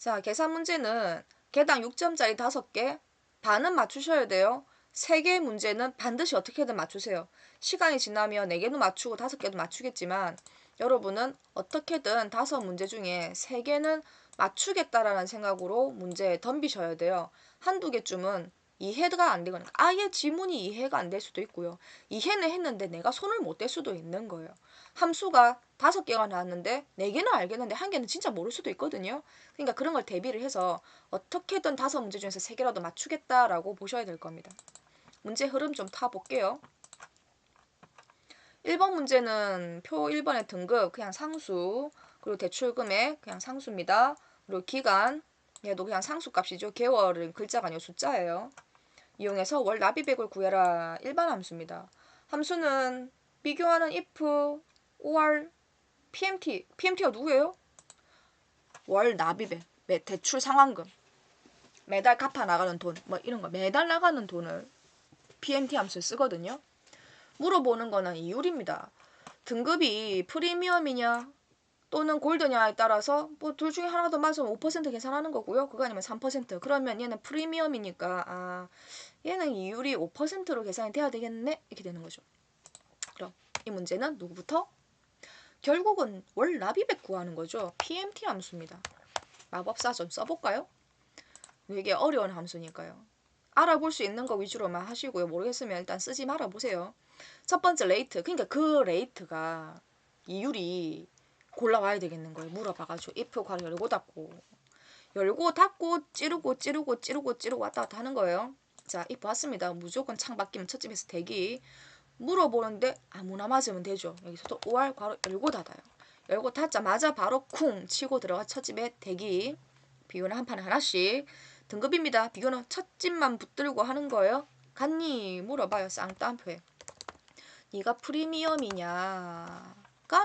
자, 계산 문제는 개당 6점짜리 5개, 반은 맞추셔야 돼요. 3개 문제는 반드시 어떻게든 맞추세요. 시간이 지나면 4개도 맞추고 5개도 맞추겠지만 여러분은 어떻게든 5문제 중에 3개는 맞추겠다라는 생각으로 문제에 덤비셔야 돼요. 한두 개쯤은 이해가 안 되거나 아예 지문이 이해가 안 될 수도 있고요. 이해는 했는데 내가 손을 못 댈 수도 있는 거예요. 함수가 다섯 개가 나왔는데 네 개는 알겠는데 한 개는 진짜 모를 수도 있거든요. 그러니까 그런 걸 대비를 해서 어떻게든 다섯 문제 중에서 세 개라도 맞추겠다라고 보셔야 될 겁니다. 문제 흐름 좀 타볼게요. 1번 문제는 표 1번의 등급 그냥 상수 그리고 대출 금액 그냥 상수입니다. 그리고 기간 얘도 그냥 상수값이죠. 개월은 글자가 아니고 숫자예요. 이용해서 월 납입액을 구해라. 일반 함수입니다. 함수는 비교하는 if, or, PMT. PMT가 누구예요? 월 납입액, 대출 상환금. 매달 갚아 나가는 돈, 뭐 이런 거 매달 나가는 돈을 PMT 함수에 쓰거든요. 물어보는 거는 이율입니다. 등급이 프리미엄이냐 또는 골드냐에 따라서 뭐 둘 중에 하나 더 맞으면 5% 계산하는 거고요. 그거 아니면 3%. 그러면 얘는 프리미엄이니까 아 얘는 이율이 5%로 계산이 돼야 되겠네 이렇게 되는 거죠. 그럼 이 문제는 누구부터? 결국은 월 납입액 구하는 거죠. PMT 함수입니다. 마법사 좀 써볼까요? 되게 어려운 함수니까요. 알아볼 수 있는 거 위주로만 하시고요. 모르겠으면 일단 쓰지 말아 보세요. 첫 번째 레이트. 그러니까 그 레이트가 이율이 골라와야 되겠는 거예요. 물어봐가지고 if 괄호 열고 닫고 열고 닫고 찌르고 찌르고 찌르고 찌르고 왔다 갔다 하는 거예요. 자 if 왔습니다. 무조건 창 바뀌면 첫 집에서 대기 물어보는데 아무나 맞으면 되죠. 여기서도 5월 괄호 열고 닫아요. 열고 닫자마자 바로 쿵 치고 들어가 첫 집에 대기 비교는 한 판에 하나씩 등급입니다. 비교는 첫 집만 붙들고 하는 거예요. 갔니? 물어봐요. 쌍따옴표에. 네가 프리미엄이냐가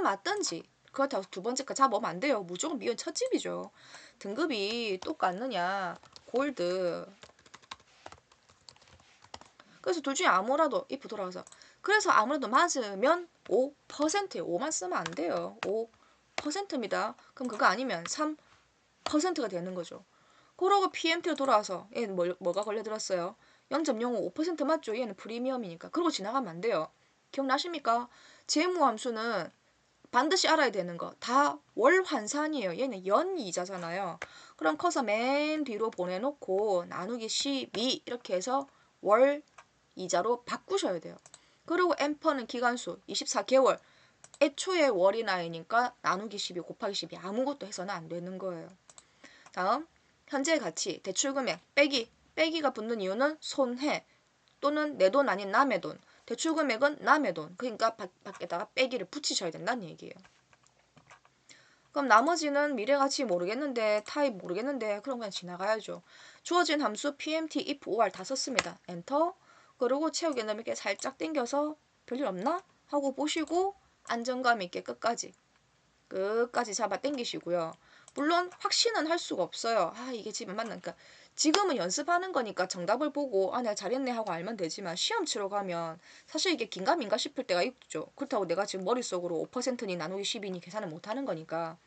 맞든지 그렇다고 두 번째 거 잡으면 안 돼요. 무조건 미연 첫 집이죠. 등급이 똑같느냐 골드 그래서 둘 중에 아무라도 if 돌아가서 그래서 아무래도 맞으면 5%예요. 5만 쓰면 안 돼요. 5%입니다. 그럼 그거 아니면 3%가 되는 거죠. 그러고 PMT로 돌아와서 얘는 뭐, 뭐가 걸려들었어요? 0.05 5% 맞죠? 얘는 프리미엄이니까. 그러고 지나가면 안 돼요. 기억나십니까? 재무함수는 반드시 알아야 되는 거. 다 월 환산이에요. 얘는 연 이자잖아요. 그럼 커서 맨 뒤로 보내놓고 나누기 12 이렇게 해서 월 이자로 바꾸셔야 돼요. 그리고 엠퍼는 기간수 24개월. 애초에 월이 나이니까 나누기 12 곱하기 12 아무것도 해서는 안 되는 거예요. 다음 현재 가치 대출금액 빼기 빼기가 붙는 이유는 손해 또는 내 돈 아닌 남의 돈 대출 금액은 남의 돈. 그러니까 밖, 밖에다가 빼기를 붙이셔야 된다는 얘기예요. 그럼 나머지는 미래 가치 모르겠는데 타입 모르겠는데 그럼 그냥 지나가야죠. 주어진 함수 PMT if OR 다 썼습니다. 엔터 그리고 채우기 넘게 살짝 당겨서 별일 없나? 하고 보시고 안정감 있게 끝까지 끝까지 잡아 당기시고요. 물론 확신은 할 수가 없어요. 아 이게 지금 맞나? 그러니까 지금은 연습하는 거니까 정답을 보고 아 내가 잘했네 하고 알면 되지만 시험 치러 가면 사실 이게 긴가민가 싶을 때가 있죠. 그렇다고 내가 지금 머릿속으로 5%니 나누기 10이니 계산을 못하는 거니까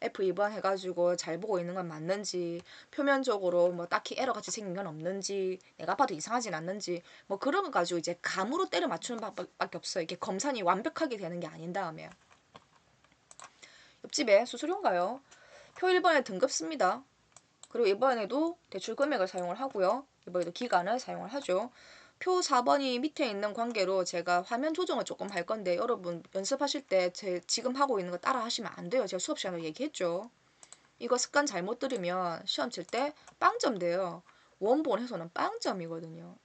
F2번 해가지고 잘 보고 있는 건 맞는지 표면적으로 뭐 딱히 에러 같이 생긴 건 없는지 내가 봐도 이상하진 않는지 뭐 그런 거 가지고 이제 감으로 때려 맞추는 방법밖에 없어요. 이게 검산이 완벽하게 되는 게 아닌 다음에요. 옆집에 수수료인가요? 표 1번에 등급 씁니다. 그리고 이번에도 대출 금액을 사용을 하고요. 이번에도 기간을 사용을 하죠. 표 4번이 밑에 있는 관계로 제가 화면 조정을 조금 할 건데 여러분 연습하실 때 제 지금 하고 있는 거 따라 하시면 안 돼요. 제가 수업 시간에 얘기했죠. 이거 습관 잘못 들으면 시험 칠 때 빵점 돼요. 원본 해서는 빵점이거든요.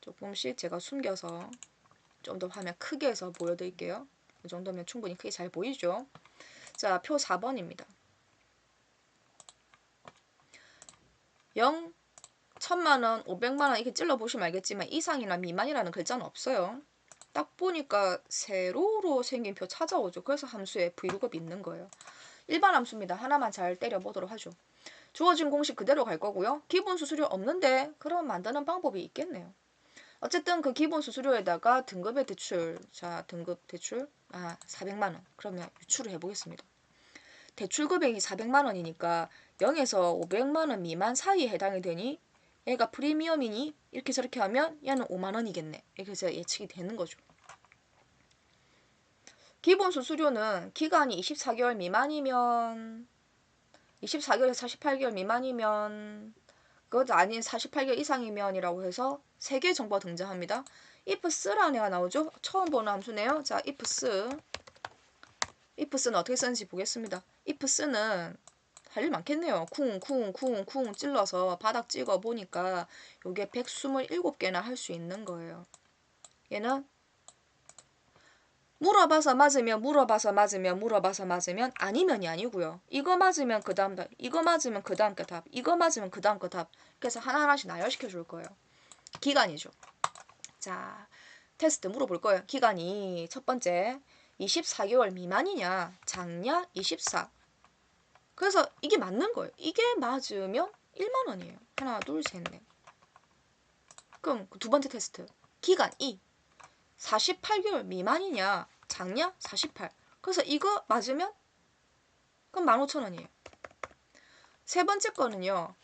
조금씩 제가 숨겨서 좀 더 화면 크게 해서 보여드릴게요. 이 정도면 충분히 크게 잘 보이죠? 자, 표 4번입니다. 0, 1000만원, 500만원 이렇게 찔러 보시면 알겠지만 이상이나 미만이라는 글자는 없어요. 딱 보니까 세로로 생긴 표 찾아오죠. 그래서 함수에 V루급이 있는 거예요. 일반 함수입니다. 하나만 잘 때려보도록 하죠. 주어진 공식 그대로 갈 거고요. 기본 수수료 없는데 그럼 만드는 방법이 있겠네요. 어쨌든 그 기본 수수료에다가 등급의 대출, 자 등급 대출 아 400만 원 그러면 유출을 해보겠습니다. 대출 금액이 400만 원이니까 0에서 500만 원 미만 사이에 해당이 되니 얘가 프리미엄이니 이렇게 저렇게 하면 얘는 5만 원이겠네. 이렇게 해서 예측이 되는 거죠. 기본 수수료는 기간이 24개월 미만이면 24개월에서 48개월 미만이면 그것 아닌 48개월 이상이면 이라고 해서 세 개의 정보가 등장합니다. ifs라는 애가 나오죠. 처음 보는 함수네요. 자, ifs ifs는 어떻게 쓰는지 보겠습니다. ifs는 할 일 많겠네요. 쿵, 쿵, 쿵, 쿵 찔러서 바닥 찍어 보니까 요게 127개나 할 수 있는 거예요. 얘는 물어봐서 맞으면 물어봐서 맞으면 물어봐서 맞으면 아니면이 아니고요. 이거 맞으면 그 다음 답, 이거 맞으면 그 다음 거 답, 이거 맞으면 그 다음 거 답. 그래서 하나하나씩 나열시켜 줄 거예요. 기간이죠. 자, 테스트 물어볼 거예요. 기간이 첫 번째 24개월 미만이냐, 작냐, 24. 그래서 이게 맞는 거예요. 이게 맞으면 1만 원이에요. 하나, 둘, 셋, 넷. 그럼 두 번째 테스트. 기간 2. 48개월 미만이냐, 작냐, 48. 그래서 이거 맞으면 그럼 15,000원이에요. 세 번째 거는요.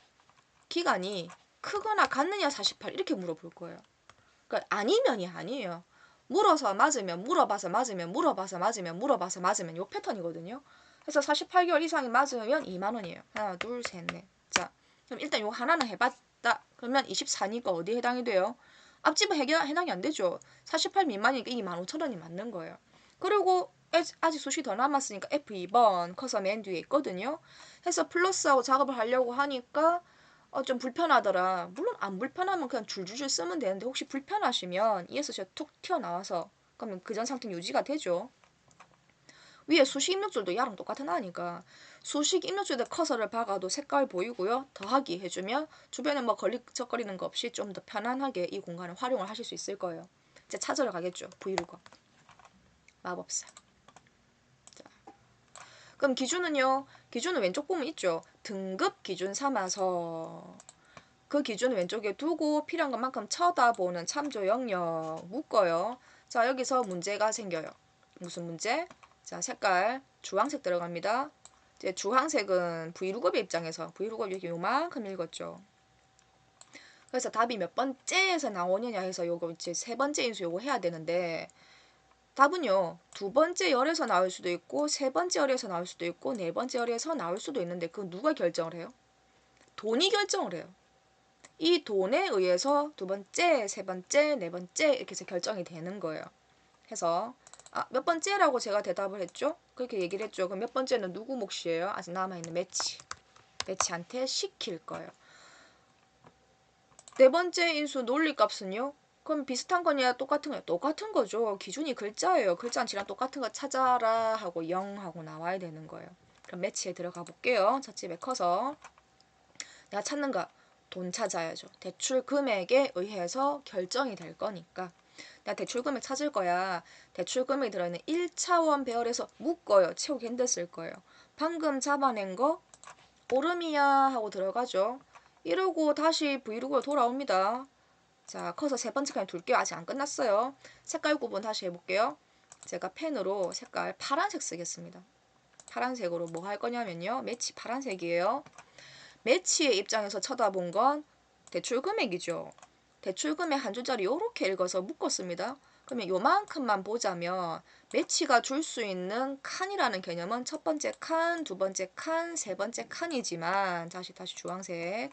기간이 크거나 같느냐 48 이렇게 물어볼 거예요. 그러니까 아니면이 아니에요. 물어서 맞으면 물어봐서 맞으면 물어봐서 맞으면 물어봐서 맞으면 요 패턴이거든요. 그래서 48개월 이상이 맞으면 2만 원이에요. 하나, 둘, 셋, 넷. 자, 그럼 일단 요 하나는 해봤다. 그러면 24니까 어디에 해당이 돼요? 앞집은 해당, 해당이 안 되죠. 48 미만이니까 이 15,000원이 맞는 거예요. 그리고 아직 수시 더 남았으니까 F2번 커서 맨 뒤에 있거든요. 해서 플러스하고 작업을 하려고 하니까 어, 좀 불편하더라. 물론 안 불편하면 그냥 줄줄줄 쓰면 되는데 혹시 불편하시면 ESC가 툭 튀어나와서 그러면 그전 상태 유지가 되죠. 위에 수식 입력줄도 야랑 똑같은 아니까 수식 입력줄에 커서를 박아도 색깔 보이고요. 더하기 해주면 주변에 뭐 걸리적거리는 거 없이 좀 더 편안하게 이 공간을 활용을 하실 수 있을 거예요. 이제 찾으러 가겠죠. 브이로그 마법사. 자, 그럼 기준은요. 기준은 왼쪽 보면 있죠. 등급 기준 삼아서 그 기준을 왼쪽에 두고 필요한 것만큼 쳐다보는 참조 영역 묶어요. 자 여기서 문제가 생겨요. 무슨 문제? 자 색깔 주황색 들어갑니다. 이제 주황색은 브이루업의 입장에서 브이루업 이렇게 요만큼 읽었죠. 그래서 답이 몇 번째에서 나오느냐 해서 요거 이제 세 번째 인수 요거 해야 되는데 답은요 두 번째 열에서 나올 수도 있고 세 번째 열에서 나올 수도 있고 네 번째 열에서 나올 수도 있는데 그 누가 결정을 해요? 돈이 결정을 해요. 이 돈에 의해서 두 번째, 세 번째, 네 번째 이렇게 해서 결정이 되는 거예요. 해서 아, 몇 번째라고 제가 대답을 했죠? 그렇게 얘기를 했죠. 그럼 몇 번째는 누구 몫이에요? 아직 남아있는 매치. 매치한테 시킬 거예요. 네 번째 인수 논리값은요? 그럼 비슷한 거냐 똑같은 거냐 똑같은 거죠. 기준이 글자예요. 글자는 지랑 똑같은 거 찾아라 하고 0 하고 나와야 되는 거예요. 그럼 매치에 들어가 볼게요. 첫집에 커서 내가 찾는 거 돈 찾아야죠. 대출 금액에 의해서 결정이 될 거니까 내가 대출 금액 찾을 거야. 대출 금액이 들어있는 1차원 배열에서 묶어요. 채우기 힘들을 거예요. 방금 잡아낸 거 오름이야 하고 들어가죠. 이러고 다시 브이로그로 돌아옵니다. 자, 커서 세 번째 칸에 둘게요. 아직 안 끝났어요. 색깔 구분 다시 해볼게요. 제가 펜으로 색깔 파란색 쓰겠습니다. 파란색으로 뭐 할 거냐면요. 매치 파란색이에요. 매치의 입장에서 쳐다본 건 대출 금액이죠. 대출 금액 한 줄짜리 이렇게 읽어서 묶었습니다. 그러면 요만큼만 보자면 매치가 줄 수 있는 칸이라는 개념은 첫 번째 칸, 두 번째 칸, 세 번째 칸이지만 다시 다시 주황색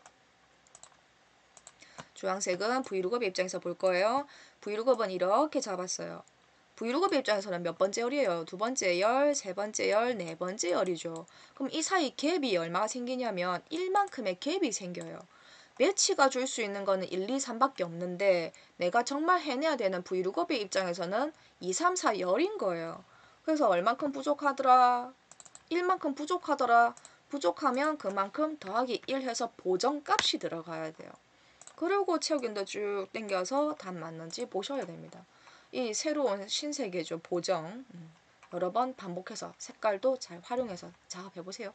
주황색은 브이로그의 입장에서 볼 거예요. 브이로그는 이렇게 잡았어요. 브이로그 입장에서는 몇 번째 열이에요? 두 번째 열, 세 번째 열, 네 번째 열이죠. 그럼 이 사이 갭이 얼마가 생기냐면 1만큼의 갭이 생겨요. 매치가 줄 수 있는 거는 1, 2, 3밖에 없는데 내가 정말 해내야 되는 브이로그의 입장에서는 2, 3, 4 열인 거예요. 그래서 얼만큼 부족하더라? 1만큼 부족하더라. 부족하면 그만큼 더하기 1 해서 보정값이 들어가야 돼요. 그리고 채우기도 쭉 당겨서 답 맞는지 보셔야 됩니다. 이 새로운 신세계죠. 보정. 음, 여러 번 반복해서 색깔도 잘 활용해서 작업해 보세요.